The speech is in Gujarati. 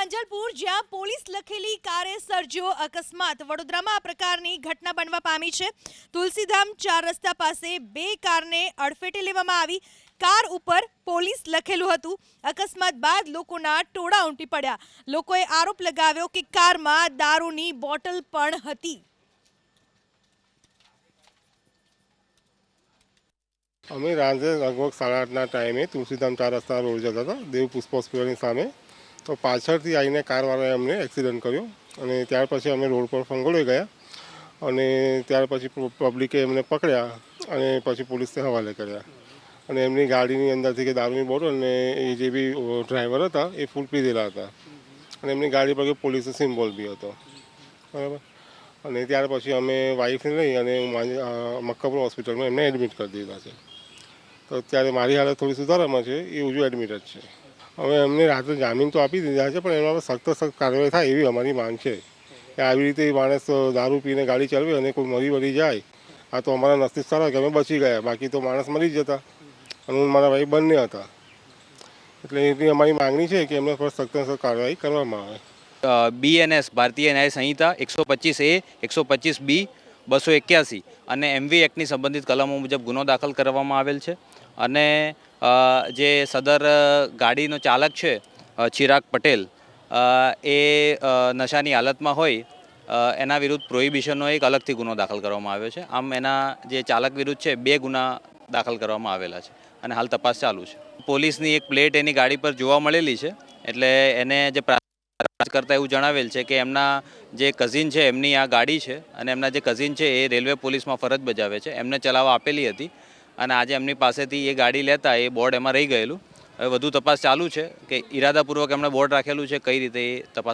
માંજલપુર, જ્યાં પોલીસ લખેલી કારે સર્જ્યો અકસ્માત. વડોદરામાં આ પ્રકારની ઘટના બનવા પામી છે. તુલસીધામ ચાર રસ્તા પાસે બે કારને અડફેટે લેવામાં આવી. કાર ઉપર પોલીસ લખેલું હતું. અકસ્માત બાદ લોકોના ટોળા ઉમટી પડ્યા. લોકોએ આરોપ લગાવ્યો કે કારમાં દારૂની બોટલ પણ હતી. અમે રાંધે લગભગ સાડા આઠના ટાઈમે તુલસીધામ ચાર રસ્તા રોડ જતા હતા. દેવ પુષ્પ હોસ્પિટલની સામે તો પાછળથી આવીને કારવાળાએ અમને એક્સિડન્ટ કર્યો અને ત્યાર પછી અમે રોડ પર ફંગોળી ગયા અને ત્યાર પછી પબ્લિકે એમને પકડ્યા અને પછી પોલીસને હવાલે કર્યા. અને એમની ગાડીની અંદરથી કે દારૂની બોટલ અને એ જે બી ડ્રાઈવર હતા એ ફૂલ પીધેલા હતા. અને એમની ગાડી પર પોલીસનો સિમ્બોલ બી હતો. બરાબર? અને ત્યાર પછી અમે વાઈફને લઈ અને અ, હોસ્પિટલમાં એમને એડમિટ કરી દીધા છે. તો અત્યારે મારી હાલત થોડી સુધારામાં છે એ હજુ એડમિટ જ છે. હવે અમને રાત્રે જામીન તો આપી દીધા છે, પણ એમાં સખ્ત સખ્ત કાર્યવાહી થાય એવી અમારી માંગ છે. કે આવી રીતે માણસ દારૂ પીને ગાડી ચલાવે અને કોઈ મરી વળી જાય, આ તો અમારા નસીબ સારા કે અમે બચી ગયા, બાકી તો માણસ મરી જતા અને હું મારા ભાઈ બંને હતા. એટલે એની અમારી માંગણી છે કે એમના પર સખ્ત સખ્ત કાર્યવાહી કરવામાં આવે. બીએનએસ ભારતીય ન્યાય સંહિતા એકસો પચીસ એ, એકસો પચીસ બી બસો એક્યાસી અને એમવી એક્ટની સંબંધિત કલમો મુજબ ગુનો દાખલ કરવામાં આવેલ છે. અને જે સદર ગાડીનો ચાલક છે ચિરાગ પટેલ એ નશાની હાલતમાં હોય એના વિરુદ્ધ પ્રોહિબિશનનો એક અલગથી ગુનો દાખલ કરવામાં આવ્યો છે. આમ એના જે ચાલક વિરુદ્ધ છે, બે ગુના દાખલ કરવામાં આવેલા છે અને હાલ તપાસ ચાલુ છે. પોલીસની એક પ્લેટ એની ગાડી પર જોવા મળેલી છે, એટલે એને જે કરતા એવું જણાવેલ છે કે એમના જે કઝિન છે, એમની આ ગાડી છે અને એમના જે કઝિન છે, એ રેલવે પોલીસમાં ફરજ બજાવે છે. એમને ચલાવવા આપેલી હતી અને આજે એમની પાસેથી એ ગાડી લેતા એ બોર્ડ એમાં રહી ગયેલું. હવે વધુ તપાસ ચાલુ છે કે ઇરાદાપૂર્વક એમણે બોર્ડ રાખેલું છે, કઈ રીતે એ તપાસ